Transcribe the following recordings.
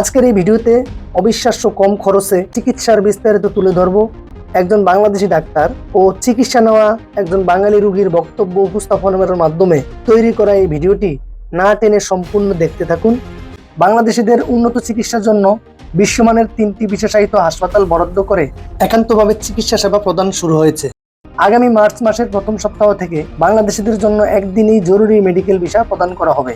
আজকের এই ভিডিওতে অবিশ্বাস্য কম খরচে চিকিৎসার বিস্তারিত তুলে ধরব একজন বাংলাদেশি ডাক্তার ও চিকিৎসা নেওয়া একজন বাঙালি রুগীর বক্তব্য উপস্থাপনের মাধ্যমে তৈরি করা এই ভিডিওটি না টেনে সম্পূর্ণ দেখতে থাকুন। বাংলাদেশিদের উন্নত চিকিৎসার জন্য বিশ্বমানের তিনটি বিশেষায়িত হাসপাতাল বরাদ্দ করে একান্তভাবে চিকিৎসা সেবা প্রদান শুরু হয়েছে। আগামী মার্চ মাসের প্রথম সপ্তাহ থেকে বাংলাদেশিদের জন্য একদিনেই জরুরি মেডিকেল ভিসা প্রদান করা হবে।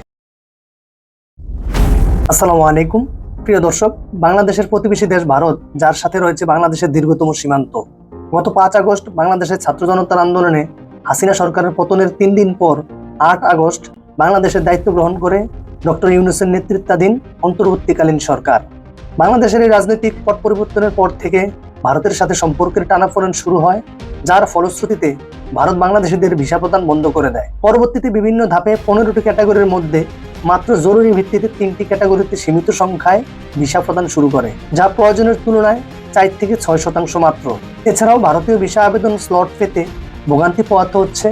আসসালামু আলাইকুম। প্রিয় দর্শক, বাংলাদেশের প্রতিবেশী দেশ ভারত, যার সাথে রয়েছে বাংলাদেশের দীর্ঘতম সীমান্ত। গত পাঁচ আগস্ট বাংলাদেশের ছাত্র জনতার আন্দোলনে হাসিনা সরকারের পতনের তিন দিন পর আট আগস্ট বাংলাদেশের দায়িত্ব গ্রহণ করে ডক্টর ইউনুসের নেতৃত্বাধীন অন্তর্বর্তীকালীন সরকার। বাংলাদেশের এই রাজনৈতিক পট পরিবর্তনের পর থেকে ভারতের সাথে সম্পর্কের টানাপোড়েন শুরু হয়, যার ফলশ্রুতিতে ভারত বাংলাদেশিদের ভিসা প্রদান বন্ধ করে দেয়। পরবর্তীতে বিভিন্ন ধাপে পনেরোটি ক্যাটাগরির মধ্যে মাত্র জরুরি ভিত্তিতে তিনটি ক্যাটাগরিতে সীমিত সংখ্যায় ভিসা প্রদান শুরু করে, যা প্রয়োজনের তুলনায় চার থেকে ছয় শতাংশ মাত্র। এছাড়াও ভারতীয় ভিসা আবেদন স্লট পেতে ভোগান্তি পোয়াতে হচ্ছে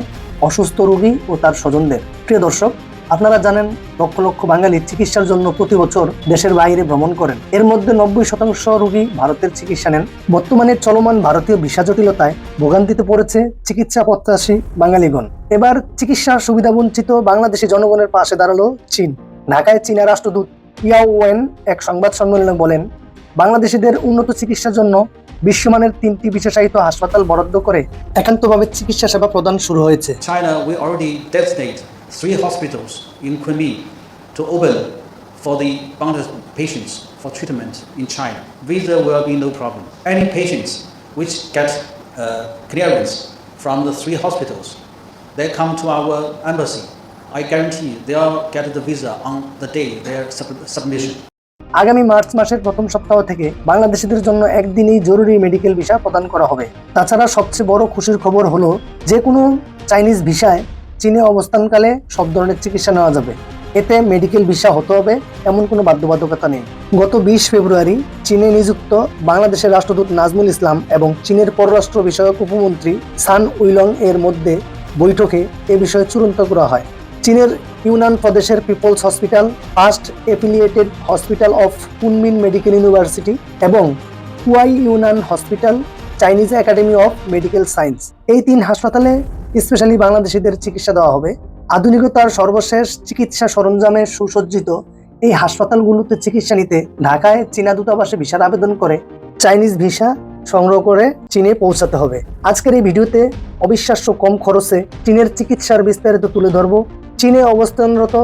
অসুস্থ রোগী ও তার স্বজনদের। প্রিয় দর্শক আপনারা জানেন, লক্ষ লক্ষ বাঙালি চিকিৎসার জন্য প্রতি বছর দেশের বাইরে ভ্রমণ করেন। এর মধ্যে নব্বই শতাংশ রোগী ভারতের চিকিৎসা নেন। বর্তমানে চলমান ভারতীয় ভিসা জটিলতায় ভোগান্তিতে পড়েছে চিকিৎসা প্রত্যাশী বাঙালিগণ। এবার চিকিৎসা সুবিধা বঞ্চিত বাংলাদেশি জনগণের পাশে দাঁড়াল চীন। ঢাকায় চীনা রাষ্ট্রদূত ইয়াও ওয়েন এক সংবাদ সম্মেলনে বলেন, বাংলাদেশিদের উন্নত চিকিৎসার জন্য বিশ্বমানের তিনটি বিশেষায়িত হাসপাতাল বরাদ্দ করে একান্তভাবে চিকিৎসা সেবা প্রদান শুরু হয়েছে। Three hospitals in Kunming to open for the Bangladesh patients for treatment in China. Visa will be no problem. Any patients which get uh, clearance from the three hospitals, they come to our embassy. I guarantee they'll get the visa on the day their sub- submission. আগামী March মাসের প্রথম সপ্তাহ থেকে বাংলাদেশিদের জন্য একদিনেই জরুরি medical visa প্রদান করা হবে তাছাড়া সবচেয়ে বড় খুশির খবর হলো যে কোনো চাইনিজ ভিসায় চীনে অবস্থানকালে সব ধরনের চিকিৎসা নেওয়া যাবে। এতে মেডিকেল ভিসা হতে হবে, এমন কোনো বাধ্যবাধকতা নেই। গত বিশ ফেব্রুয়ারি চীনে নিযুক্ত বাংলাদেশের রাষ্ট্রদূত নাজমুল ইসলাম এবং চীনের পররাষ্ট্র বিষয়ক উপমন্ত্রী সান উইলং এর মধ্যে বৈঠকে এ বিষয়ে চূড়ান্ত করা হয়। চীনের ইউনান প্রদেশের people's hospital, first affiliated hospital of Kunming medical university এবং কুয়াই Yunnan hospital, Chinese academy of medical science. এই তিন হাসপাতালে স্পেশালি বাংলাদেশিদের চিকিৎসা দেওয়া হবে। আধুনিকতার সর্বশেষ চিকিৎসা সরঞ্জামে সুসজ্জিত এই হাসপাতালগুলোতে চিকিৎসা নিতে ঢাকায় চীনা দূতাবাসে ভিসার আবেদন করে চাইনিজ ভিসা সংগ্রহ করে চীনে পৌঁছাতে হবে। আজকের এই ভিডিওতে অবিশ্বাস্য কম খরচে চীনের চিকিৎসার বিস্তারিত তুলে ধরব। চীনে অবস্থানরত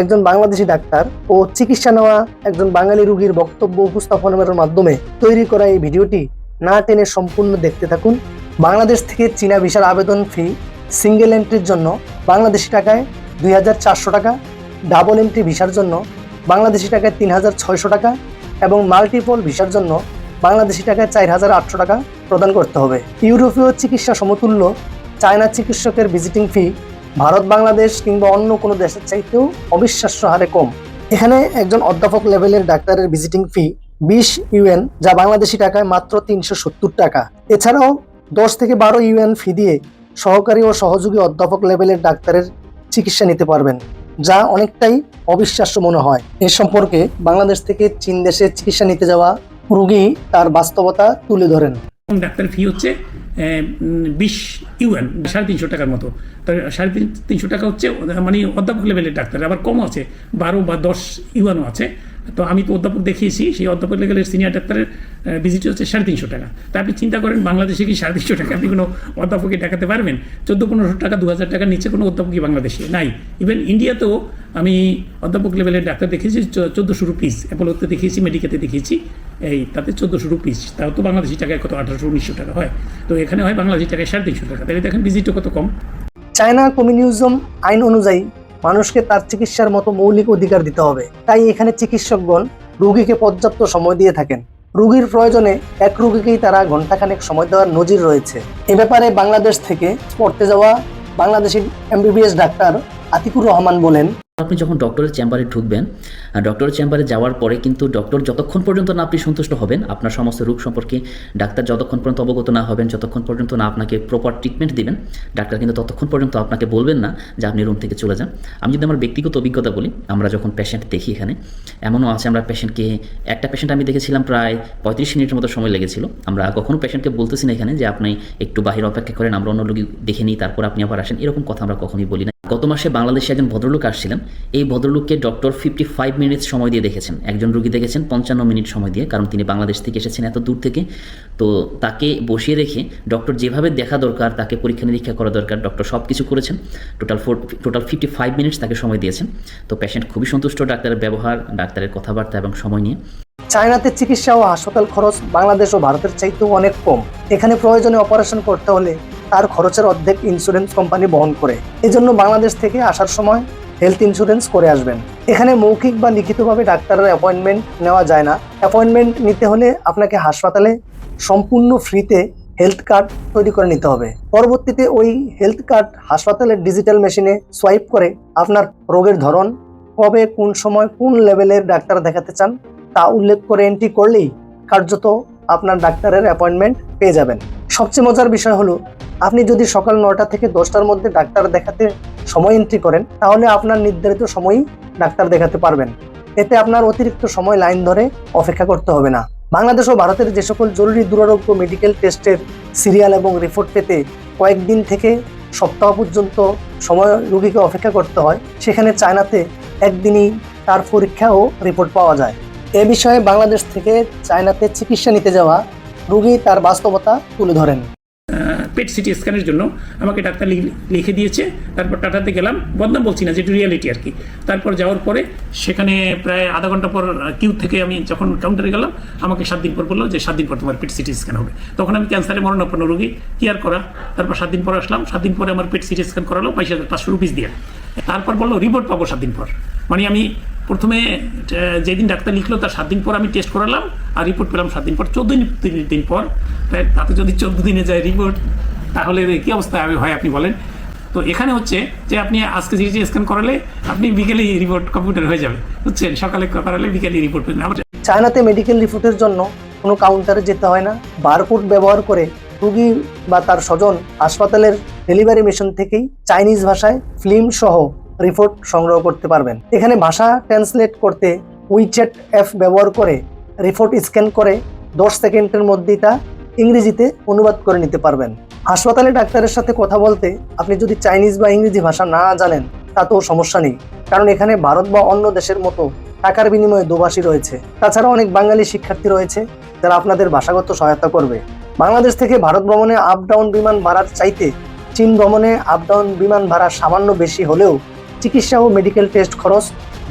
একজন বাংলাদেশি ডাক্তার ও চিকিৎসা নেওয়া একজন বাঙালি রোগীর বক্তব্য উপস্থাপনের মাধ্যমে তৈরি করা এই ভিডিওটি না টেনে সম্পূর্ণ দেখতে থাকুন। বাংলাদেশ থেকে চীনা ভিসার আবেদন ফি সিঙ্গেল এন্ট্রির জন্য বাংলাদেশি টাকায় দুই হাজার চারশো টাকা ডাবল এন্ট্রি ভিসার জন্য বাংলাদেশি টাকায় তিন হাজার ছয়শো টাকা এবং মাল্টিপল ভিসার জন্য বাংলাদেশি টাকায় চার হাজার আটশো টাকা প্রদান করতে হবে। ইউরোপীয় চিকিৎসা সমতুল্য চায়না চিকিৎসকের ভিজিটিং ফি ভারত, বাংলাদেশ কিংবা অন্য কোনো দেশের চাইতেও অবিশ্বাস্য হারে কম। এখানে একজন অধ্যাপক লেভেলের ডাক্তারের ভিজিটিং ফি বিশ ইউএন, যা বাংলাদেশি টাকায় মাত্র তিনশো সত্তর টাকা। এছাড়াও দশ থেকে বারো ইউএন ফি দিয়ে সহকারী ও সহযোগী অধ্যাপক লেভেলের ডাক্তারের চিকিৎসা নিতে পারবেন, যা অনেকটাই অবিশ্বাস্য মনে হয়। এ সম্পর্কে বাংলাদেশ থেকে চীন দেশে চিকিৎসা নিতে যাওয়া রোগী তার বাস্তবতা তুলে ধরেন। ডাক্তার ফি হচ্ছে বিশ ইউএন, সাড়ে তিনশো টাকার মতো। সাড়ে তিন, তিনশো টাকা হচ্ছে মানে অধ্যাপক লেভেলের ডাক্তার। আবার কম আছে, বারো বা দশ ইউএনও আছে। তো আমি তো অধ্যাপক দেখিয়েছি, সেই অধ্যাপক লেভেলের সিনিয়র ডাক্তারের ভিজিট হচ্ছে সাড়ে তিনশো টাকা। তা আপনি চিন্তা করেন, বাংলাদেশে কি সাড়ে তিনশো টাকা আপনি কোনো অধ্যাপকে দেখাতে পারবেন? চোদ্দ পনেরোশো টাকা, দু হাজার টাকার নিচে কোনো অধ্যাপকই বাংলাদেশে নাই। ইভেন ইন্ডিয়াতেও আমি অধ্যাপক লেভেলের ডাক্তার দেখেছি চোদ্দোশো রুপিস অ্যাপোলোতে দেখিয়েছি মেডিকেতে দেখিয়েছি, এই তাতে চোদ্দোশো রুপিস তাও তো বাংলাদেশি টাকায় কত, আঠারোশো, উনিশশো টাকা হয়। তো এখানে হয় বাংলাদেশি টাকায় সাড়ে তিনশো টাকা। তাহলে দেখেন ভিজিটও কত কম। চায়না কমিউনিজম আইন অনুযায়ী মানুষকে তার চিকিৎসার মতো মৌলিক অধিকার দিতে হবে। তাই এখানে চিকিৎসকগণ রুগীকে পর্যাপ্ত সময় দিয়ে থাকেন। রুগীর প্রয়োজনে এক রুগীকেই তারা ঘন্টাখানেক সময় দেওয়ার নজির রয়েছে। এ ব্যাপারে বাংলাদেশ থেকে পড়তে যাওয়া বাংলাদেশের এমবিবিএস ডাক্তার আতিকুর রহমান বলেন আপনি যখন ডক্টরের চেম্বারে ঢুকবেন ডক্টরের চেম্বারে যাওয়ার পরে কিন্তু ডক্টর যতক্ষণ পর্যন্ত না আপনি সন্তুষ্ট হবেন, আপনার সমস্ত রোগ সম্পর্কে ডাক্তার যতক্ষণ পর্যন্ত অবগত না হবেন, যতক্ষণ পর্যন্ত না আপনাকে প্রপার ট্রিটমেন্ট দিবেন, ডাক্তার কিন্তু ততক্ষণ পর্যন্ত আপনাকে বলবেন না যে আপনি রুম থেকে চলে যান। আমি যদি আমার ব্যক্তিগত অভিজ্ঞতা বলি, আমরা যখন পেশেন্ট দেখি এখানে, এমনও আছে আমরা পেশেন্টকে একটা পেশেন্ট আমি দেখেছিলাম প্রায় পঁয়ত্রিশ মিনিটের মতো সময় লেগেছিল। আমরা কখনো পেশেন্টকে বলতেছি না এখানে যে, আপনি একটু বাহিরে অপেক্ষা করেন, আমরা অন্য রোগী দেখে নিই, তারপর আপনি আবার আসেন। এরকম কথা আমরা কখনোই বলি না। গত মাসে বাংলাদেশে একজন ভদ্রলোক আসছিলেন। এই ভদ্রলোককে ডক্টর ফিফটি ফাইভ মিনিটস সময় দিয়ে দেখেছেন। একজন রুগী দেখেছেন, পঞ্চান্ন মিনিট সময় দিয়ে, কারণ তিনি বাংলাদেশ থেকে এসেছেন এত দূর থেকে। তো তাকে বসিয়ে রেখে ডক্টর যেভাবে দেখা দরকার, তাকে পরীক্ষা নিরীক্ষা করা দরকার, ডক্টর সব কিছু করেছেন। Total four, total fifty five minutes তাকে সময় দিয়েছেন। তো পেশেন্ট খুবই সন্তুষ্ট ডাক্তারের ব্যবহার, ডাক্তারের কথাবার্তা এবং সময় নিয়ে। চায়নাতে চিকিৎসা ও হাসপাতাল খরচ বাংলাদেশ ও ভারতের চাইতেও অনেক কম। এখানে প্রয়োজনে অপারেশন করতে হলে তার খরচের অর্ধেক ইন্স্যুরেন্স কোম্পানি বহন করে। এজন্য বাংলাদেশ থেকে আসার সময় হেলথ ইন্স্যুরেন্স করে আসবেন। এখানে মৌখিক বা লিখিতভাবে ডাক্তারের অ্যাপয়েন্টমেন্ট নেওয়া যায় না। অ্যাপয়েন্টমেন্ট নিতে হলে আপনাকে হাসপাতালে সম্পূর্ণ ফ্রিতে হেলথ কার্ড তৈরি করে নিতে হবে। পরবর্তীতে ওই হেলথ কার্ড হাসপাতালের ডিজিটাল মেশিনে সোয়াইপ করে আপনার রোগের ধরন, কবে, কোন সময়, কোন লেভেলের ডাক্তার দেখাতে চান, তা উল্লেখ করে এন্ট্রি করলেই কার্যত আপনার ডাক্তারের অ্যাপয়েন্টমেন্ট পেয়ে যাবেন। সবচেয়ে মজার বিষয় হলো আপনি যদি সকাল নটা থেকে দশটার মধ্যে ডাক্তার দেখাতে সময় এন্ট্রি করেন, তাহলে আপনার নির্ধারিত সময়ই ডাক্তার দেখাতে পারবেন। এতে আপনার অতিরিক্ত সময় লাইন ধরে অপেক্ষা করতে হবে না। বাংলাদেশ ও ভারতের যে সকল জরুরি দুরারোগ্য মেডিকেল টেস্টের সিরিয়াল এবং রিপোর্ট পেতে কয়েকদিন থেকে সপ্তাহ পর্যন্ত সময় রোগীকে অপেক্ষা করতে হয়। সেখানে চায়নাতে একদিনই তার পরীক্ষা ও রিপোর্ট পাওয়া যায়। এ বিষয়ে বাংলাদেশ থেকে চায়নাতে চিকিৎসা নিতে যাওয়া রোগী তার বাস্তবতা তুলে ধরেন। পেট সিটি স্ক্যানের জন্য আমাকে ডাক্তার লিখ- দিয়েছে। তারপর টাটাতে গেলাম। বদনাম বলছি না যেটা রিয়ালিটি আর কি। তারপর যাওয়ার পরে সেখানে প্রায় আধা ঘণ্টা পর কিউ থেকে আমি যখন কাউন্টারে গেলাম, আমাকে সাত দিন পর বলল যে সাত দিন পর তোমার পেট সিটি স্ক্যান হবে। তখন আমি ক্যান্সারে মরণাপন্ন রোগী, কি আর করা তারপর সাত দিন পর আসলাম। সাত দিন পরে আমার পেট সিটি স্ক্যান করালো বাইশ হাজার পাঁচশো রুপিস দিয়ে। তারপর বলল রিপোর্ট পাবো সাত দিন পর। মানে আমি প্রথমে যেদিন ডাক্তার লিখলো তার সাত দিন পর আমি টেস্ট করালাম, আর রিপোর্ট পেলাম সাত দিন পর, চোদ্দ দিন পর। তাতে যদি চোদ্দ দিনে যায় রিপোর্ট তাহলে কি অবস্থা হয় আপনি বলেন? তো এখানে হচ্ছে যে আপনি আজকে সিটি স্ক্যান করালে আপনি বিকেলে রিপোর্ট কম্পিউটার হয়ে যাবে, বুঝছেন? সকালে করালে বিকেলে রিপোর্ট পেলেন আবার চায়নাতে মেডিকেল রিপোর্টের জন্য কোনো কাউন্টারে যেতে হয় না। বারকোড ব্যবহার করে রোগী বা তার স্বজন হাসপাতালের ডেলিভারি মেশিন থেকেই চাইনিজ ভাষায় ফিল্ম সহ রিপোর্ট সংগ্রহ করতে পারবেন। এখানে ভাষা ট্রান্সলেট করতে উইচ্যাট অ্যাপ ব্যবহার করে রিপোর্ট স্ক্যান করে দশ সেকেন্ডের মধ্যেই তা ইংরেজিতে অনুবাদ করে নিতে পারবেন। হাসপাতালে ডাক্তারের সাথে কথা বলতে আপনি যদি চাইনিজ বা ইংরেজি ভাষা না জানেন, তাতেও সমস্যা নেই। কারণ এখানে ভারত বা অন্য দেশের মতো টাকার বিনিময়ে দুভাষী রয়েছে। তাছাড়া অনেক বাঙালি শিক্ষার্থী রয়েছে, যারা আপনাদের ভাষাগত সহায়তা করবে। বাংলাদেশ থেকে ভারত ভ্রমণে আপ ডাউন বিমান ভাড়ার চাইতে চীন ভ্রমণে আপ ডাউন বিমান ভাড়া সামান্য বেশি হলেও চিকিৎসা ও মেডিকেল টেস্ট খরচ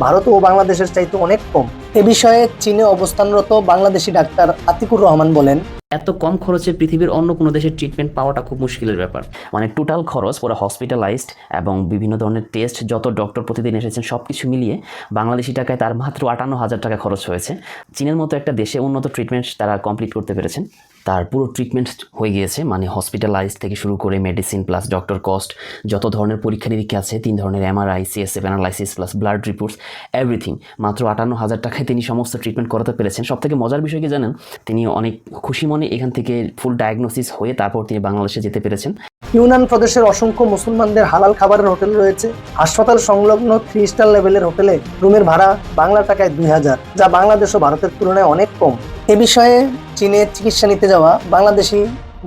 ভারত ও বাংলাদেশের চাইতে অনেক কম। এ বিষয়ে চীনে অবস্থানরত বাংলাদেশি ডাক্তার আতিকুর রহমান বলেন এত কম খরচে পৃথিবীর অন্য কোনো দেশের ট্রিটমেন্ট পাওয়াটা খুব মুশকিলের ব্যাপার। মানে টোটাল খরচ পুরো হসপিটালাইজড এবং বিভিন্ন ধরনের টেস্ট যত ডক্টর প্রতিদিন এসেছেন সব কিছু মিলিয়ে বাংলাদেশি টাকায় তার মাত্র আটান্ন হাজার টাকা খরচ হয়েছে। চীনের মতো একটা দেশে উন্নত ট্রিটমেন্ট তারা কমপ্লিট করতে পেরেছেন। তার পুরো ট্রিটমেন্ট হয়ে গিয়েছে মানে হসপিটালাইজ থেকে শুরু করে মেডিসিন প্লাস ডক্টর কস্ট যত ধরনের পরীক্ষা নিরীক্ষা আছে, তিন ধরনের MRI CSF analysis plus blood reports everything মাত্র আটান্ন হাজার টাকায় তিনি সমস্ত ট্রিটমেন্ট করাতে পেরেছেন। সব থেকে মজার বিষয় কি জানেন? তিনি অনেক খুশি মনে এখান থেকে ফুল ডায়াগনোসিস হয়ে তারপর তিনি বাংলাদেশে যেতে পেরেছেন। ইউনান প্রদেশের অসংখ্য মুসলমানদের হালাল খাবারের হোটেল রয়েছে। হাসপাতাল সংলগ্ন থ্রি স্টার লেভেলের হোটেলে রুমের ভাড়া বাংলা টাকায় দুই হাজার, যা বাংলাদেশ ও ভারতের তুলনায় অনেক কম। এ বিষয়ে চীনে চিকিৎসা নিতে যাওয়া বাংলাদেশি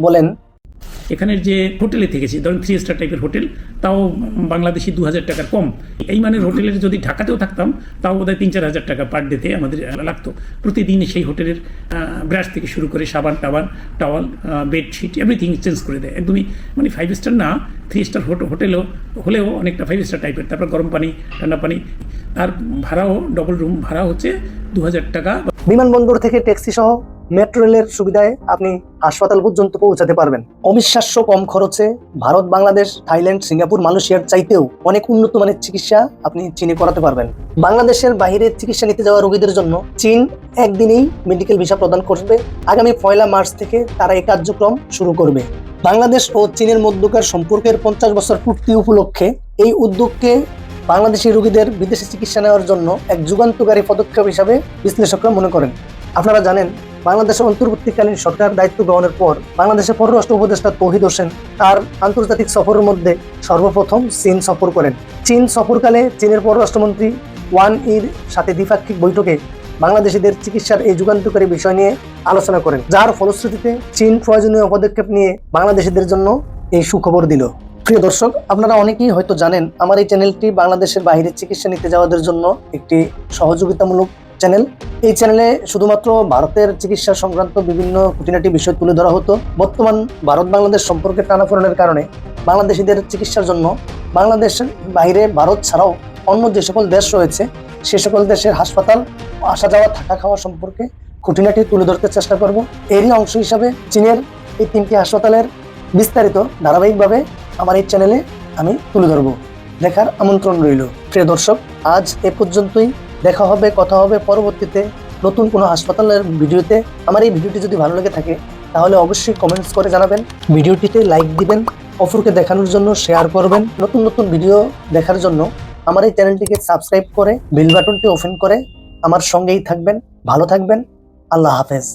বলেন। এখানের যে হোটেলে থেকেছি, ধরুন থ্রি স্টার টাইপের হোটেল, তাও বাংলাদেশি দু হাজার টাকার কম। এই মানের হোটেলের যদি ঢাকাতেও থাকতাম, তাও বোধহয় তিন চার হাজার টাকা পার ডেতে আমাদের লাগতো। প্রতিদিন সেই হোটেলের ব্রাশ থেকে শুরু করে সাবান টাবান টাওয়াল বেডশিট এভরিথিং চেঞ্জ করে দেয়। একদমই মানে ফাইভ স্টার না থ্রি স্টার হোটেলও, হলেও অনেকটা ফাইভ স্টার টাইপের তারপর গরম পানি, ঠান্ডা পানি আর ভাড়াও ডবল রুম ভাড়া হচ্ছে দু হাজার টাকা বিমানবন্দর থেকে ট্যাক্সি সহ মেট্রো রেলের সুবিধায় আপনি হাসপাতাল পর্যন্ত পৌঁছাতে পারবেন। অবিশ্বাস্য কম খরচে ভারত, বাংলাদেশ, থাইল্যান্ড, সিঙ্গাপুর, মালয়েশিয়ার চাইতেও অনেক উন্নত মানের চিকিৎসা আপনি চীনে করাতে পারবেন। বাংলাদেশের বাইরে চিকিৎসা নিতে যাওয়া রোগীদের জন্য চীন একদিনেই মেডিকেল ভিসা প্রদান করবে। আগামী পয়লা মার্চ থেকে তারা এই কার্যক্রম শুরু করবে। বাংলাদেশ ও চীনের মধ্যকার সম্পর্কের পঞ্চাশ বছর পূর্তি উপলক্ষে এই উদ্যোগকে বাংলাদেশি রোগীদের বিদেশে চিকিৎসা নেওয়ার জন্য এক যুগান্তকারী পদক্ষেপ হিসাবে বিশ্লেষকরা মনে করেন। আপনারা জানেন, বাংলাদেশের অন্তর্বর্তীকালীন সরকার দায়িত্ব গ্রহণের পর বাংলাদেশের পররাষ্ট্র উপদেষ্টা তৌহিদ হোসেন তার আন্তর্জাতিক সফরের মধ্যে সর্বপ্রথম চীন সফর করেন। চীন সফরকালে চীনের পররাষ্ট্রমন্ত্রী ওয়ান ইর সাথে দ্বিপাক্ষিক বৈঠকে বাংলাদেশিদের চিকিৎসার এই যুগান্তকারী বিষয় নিয়ে আলোচনা করেন, যার ফলশ্রুতিতে চীন প্রয়োজনীয় পদক্ষেপ নিয়ে বাংলাদেশিদের জন্য এই সুখবর দিল। প্রিয় দর্শক, আপনারা অনেকেই হয়তো জানেন, আমার এই চ্যানেলটি বাংলাদেশের বাইরে চিকিৎসা নিতে যাওয়াদের জন্য একটি সহযোগিতামূলক চ্যানেল। এই চ্যানেলে শুধুমাত্র ভারতের চিকিৎসা সংক্রান্ত বিভিন্ন খুঁটিনাটি বিষয় তুলে ধরা হতো। বর্তমান ভারত বাংলাদেশ সম্পর্কে টানাফোড়নের কারণে বাংলাদেশিদের চিকিৎসার জন্য বাংলাদেশের বাইরে ভারত ছাড়াও অন্য যে সকল দেশ রয়েছে, সে সকল দেশের হাসপাতাল আসা যাওয়া, থাকা খাওয়া সম্পর্কে খুঁটিনাটি তুলে ধরতে চেষ্টা করব। এরই অংশ হিসাবে চীনের এই তিনটি হাসপাতালের বিস্তারিত ধারাবাহিকভাবে আমার এই চ্যানেলে আমি তুলে ধরব। দেখার আমন্ত্রণ রইল। প্রিয় দর্শক, আজ এ পর্যন্তই। দেখা হবে, কথা হবে পরবর্তীতে নতুন কোনো হাসপাতালের ভিডিওতে। আমার এই ভিডিওটি যদি ভালো লেগে থাকে, তাহলে অবশ্যই কমেন্টস করে জানাবেন। ভিডিওটিতে লাইক দিবেন অফুরকে দেখানোর জন্য শেয়ার করবেন। নতুন নতুন ভিডিও দেখার জন্য আমার এই চ্যানেলটিকে সাবস্ক্রাইব করে বেল বাটনটি ওপেন করে আমার সঙ্গেই থাকবেন। ভালো থাকবেন। আল্লাহ হাফেজ।